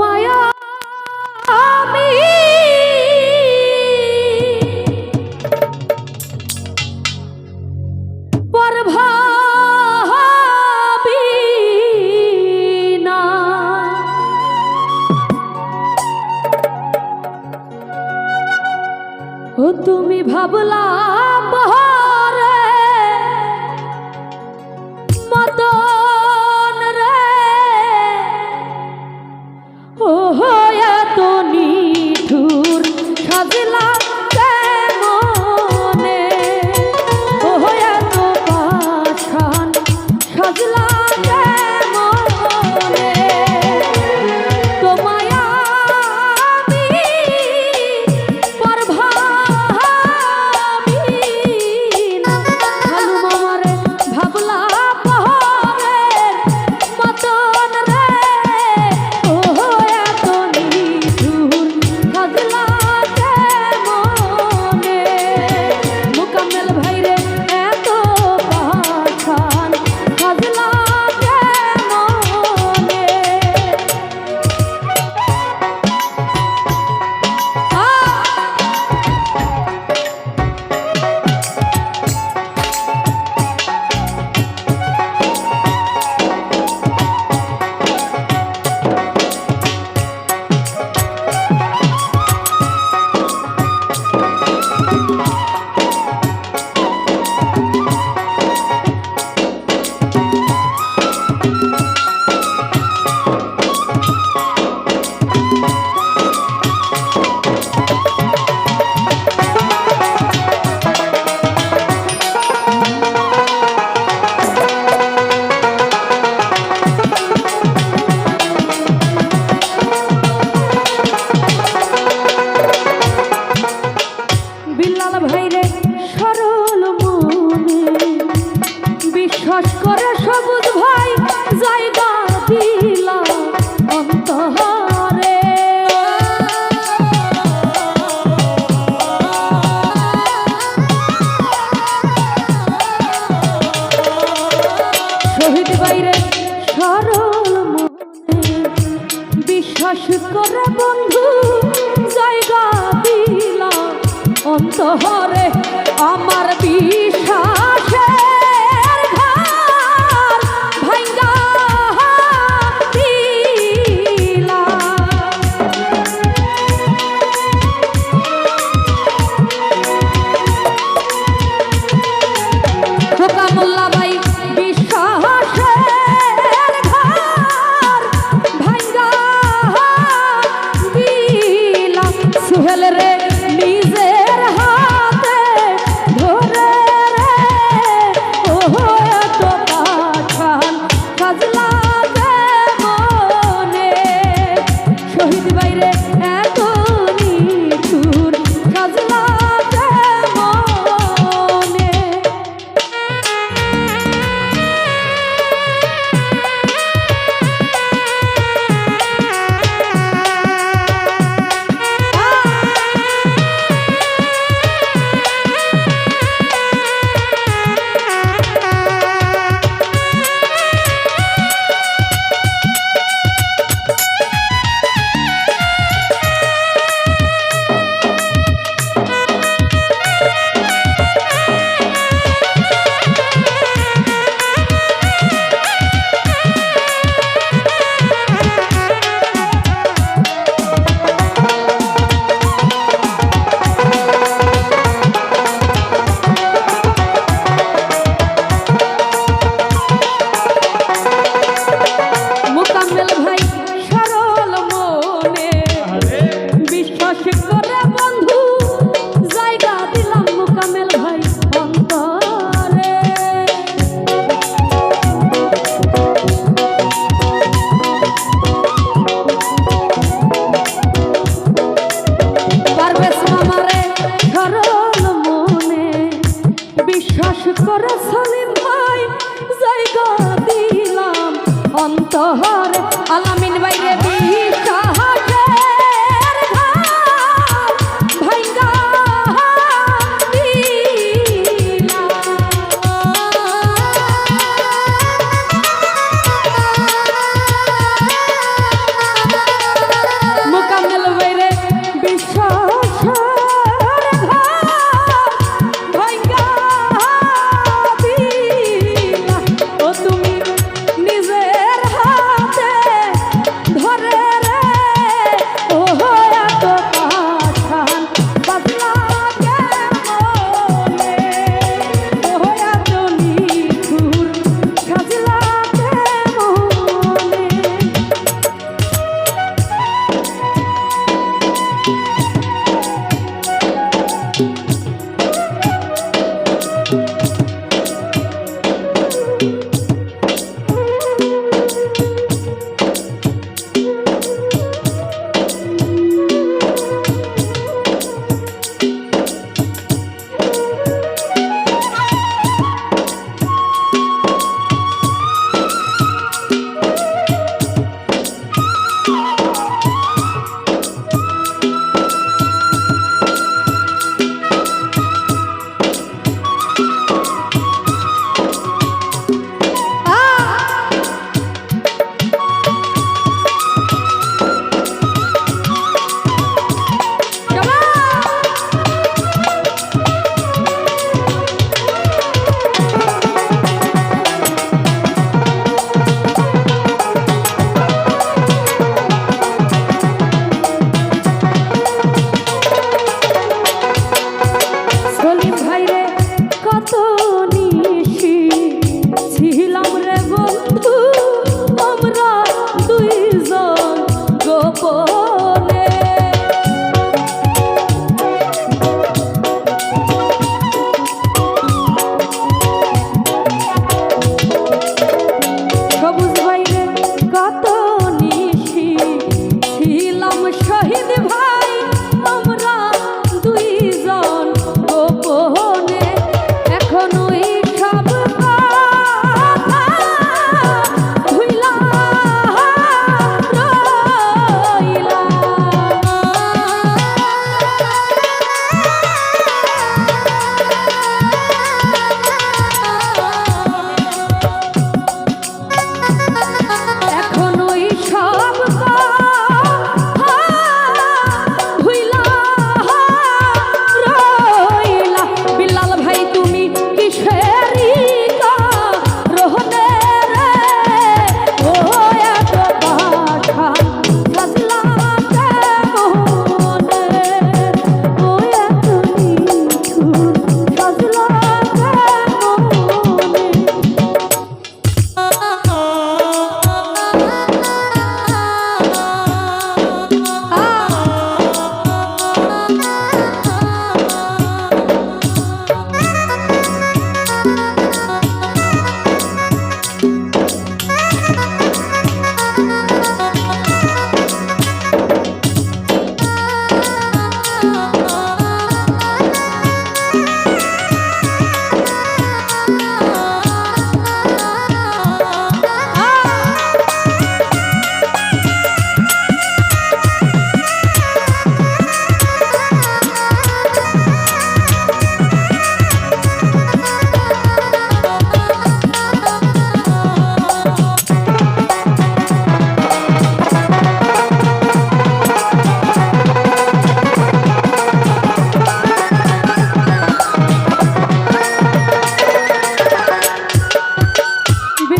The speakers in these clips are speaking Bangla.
Why are ho, ho. এত সামেল ভাই, সরল মনে। বিশ্বাস করে বন্ধু, জায়গা দিলাম মোকামেল ভাই অন্তরে। পারবে আমারে সরল মনে। বিশ্বাস করে সালিম ভাই, জায়গা দিলাম অন্তরে।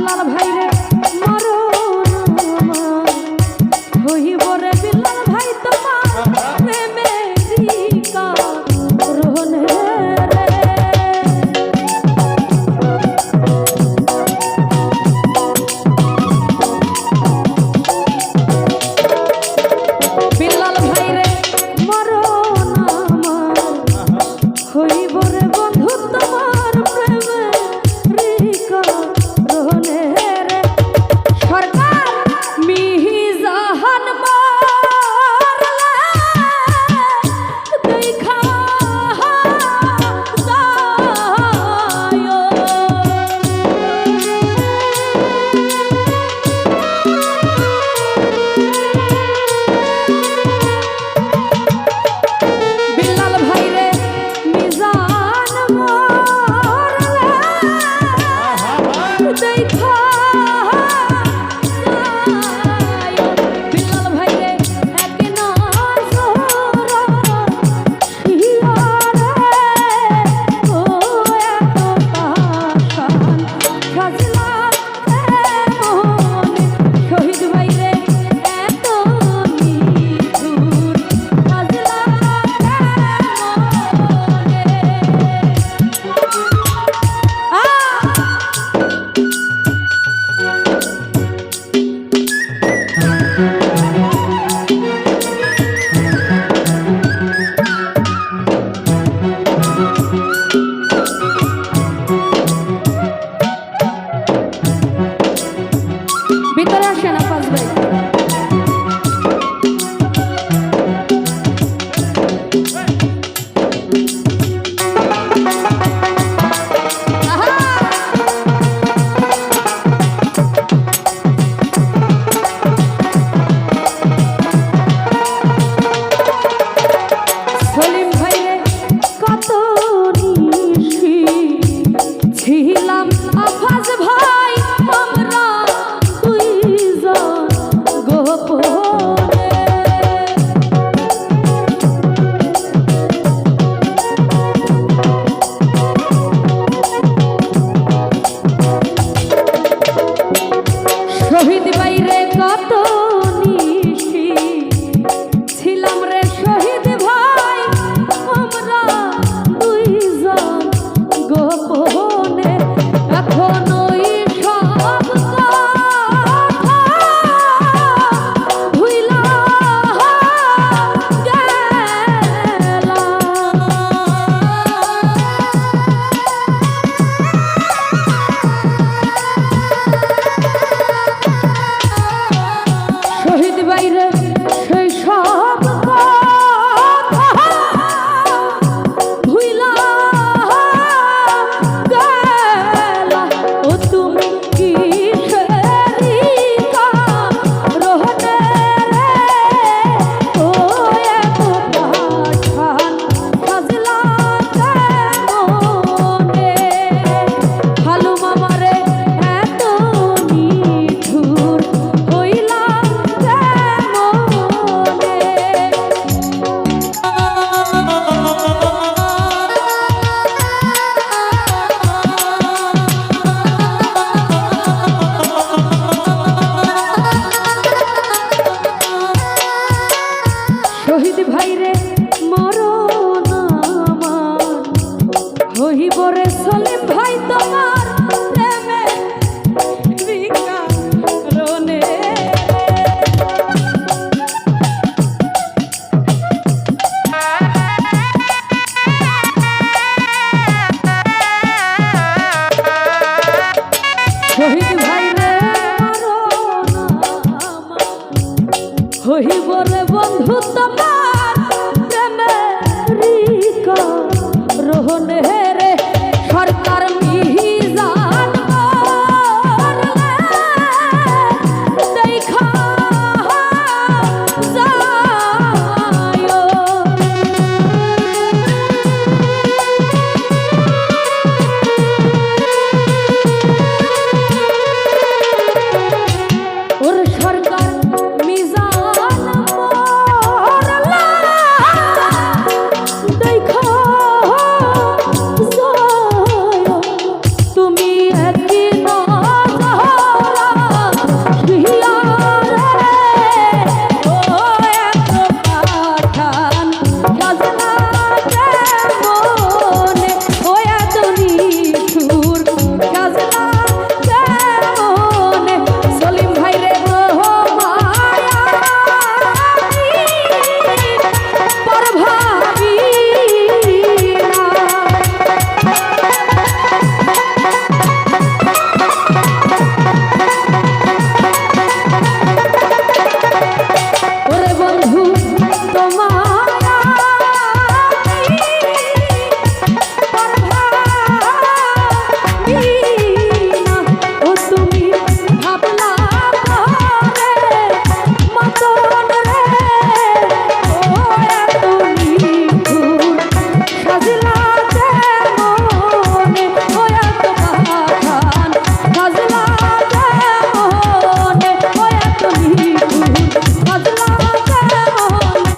lot of haters.